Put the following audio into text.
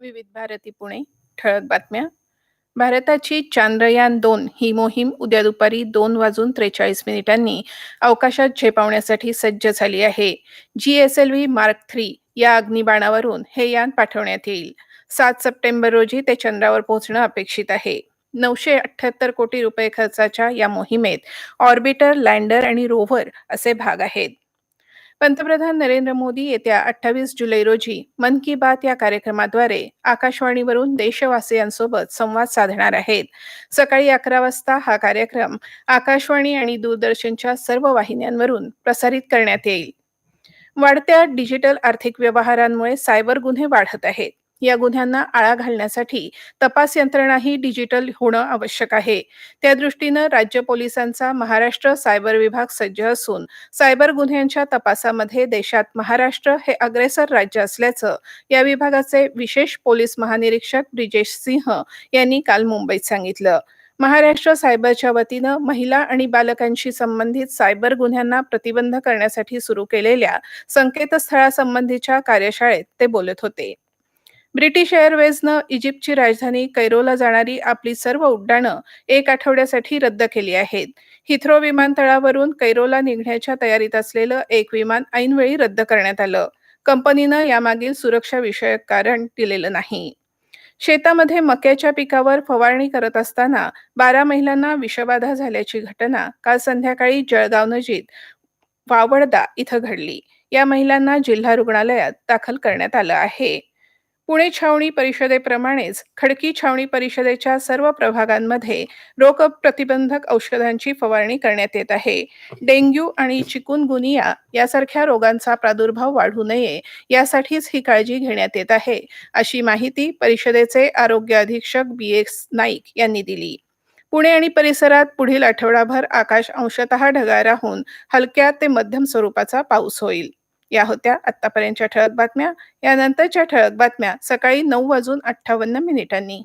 विविध भारती पुणे ठळक बातम्या. भारताची चांद्रयान दोन ही मोहीम उद्या दुपारी दोन वाजून त्रेचाळीस मिनिटांनी अवकाशात झेपावण्यासाठी सज्ज झाली आहे. G S L V mark three या अग्निबाणावरून हे यान पाठवण्यात येईल. सात सप्टेंबर रोजी ते चंद्रावर पोहोचणं अपेक्षित आहे. नऊशे अठ्ठ्याहत्तर कोटी रुपये खर्चाच्या या मोहिमेत ऑर्बिटर लँडर आणि रोव्हर असे भाग आहेत. पंतप्रधान नरेंद्र मोदी येत्या अठ्ठावीस जुलै रोजी मन की बात या कार्यक्रमाद्वारे आकाशवाणीवरून देशवासियांसोबत संवाद साधणार आहेत. सकाळी अकरा वाजता हा कार्यक्रम आकाशवाणी आणि दूरदर्शनच्या सर्व वाहिन्यांवरून प्रसारित करण्यात येईल. वाढत्या डिजिटल आर्थिक व्यवहारांमुळे सायबर गुन्हे वाढत आहेत. या गुन्ह्यांना आळा घालण्यासाठी तपास यंत्रणाही डिजिटल होणं आवश्यक आहे. त्या दृष्टीनं राज्य पोलिसांचा महाराष्ट्र सायबर विभाग सज्ज असून सायबर गुन्ह्यांच्या तपासामध्ये देशात महाराष्ट्र हे अग्रेसर राज्य असल्याचं या विभागाचे विशेष पोलीस महानिरीक्षक ब्रिजेश सिंह यांनी काल मुंबईत सांगितलं. महाराष्ट्र सायबरच्या वतीनं महिला आणि बालकांशी संबंधित सायबर गुन्ह्यांना प्रतिबंध करण्यासाठी सुरू केलेल्या संकेतस्थळासंबंधीच्या कार्यशाळेत ते बोलत होते. ब्रिटिश एअरवेजनं इजिप्तची राजधानी कैरोला जाणारी आपली सर्व उड्डाणं एक आठवड्यासाठी रद्द केली आहेत. हिथ्रो विमानतळावरून कैरोला निघण्याच्या तयारीत असलेलं एक विमान ऐनवेळी रद्द करण्यात आलं. कंपनीनं यामागील सुरक्षाविषयक कारण दिलेलं नाही. शेतामध्ये मक्याच्या पिकावर फवारणी करत असताना बारा महिलांना विषबाधा झाल्याची घटना काल संध्याकाळी जळगाव नजीक वावडदा इथं घडली. या महिलांना जिल्हा रुग्णालयात दाखल करण्यात आलं आहे. पुणे छावणी परिषदेप्रमाणेच खडकी छावणी परिषदेच्या सर्व प्रभागांमध्ये रोग प्रतिबंधक औषधांची फवारणी करण्यात येत आहे. डेंग्यू आणि चिकुनगुनिया यासारख्या रोगांचा प्रादुर्भाव वाढू नये यासाठीच ही काळजी घेण्यात येत आहे अशी माहिती परिषदेचे आरोग्य अधीक्षक बी एस नाईक यांनी दिली. पुणे आणि परिसरात पुढील आठवडाभर आकाश अंशतः ढगाळ राहून हलक्या ते मध्यम स्वरूपाचा पाऊस होईल. या होत्या आतापर्यंतच्या ठळक बातम्या. यानंतरच्या ठळक बातम्या सकाळी नऊ वाजून अठ्ठावन्न मिनिटांनी.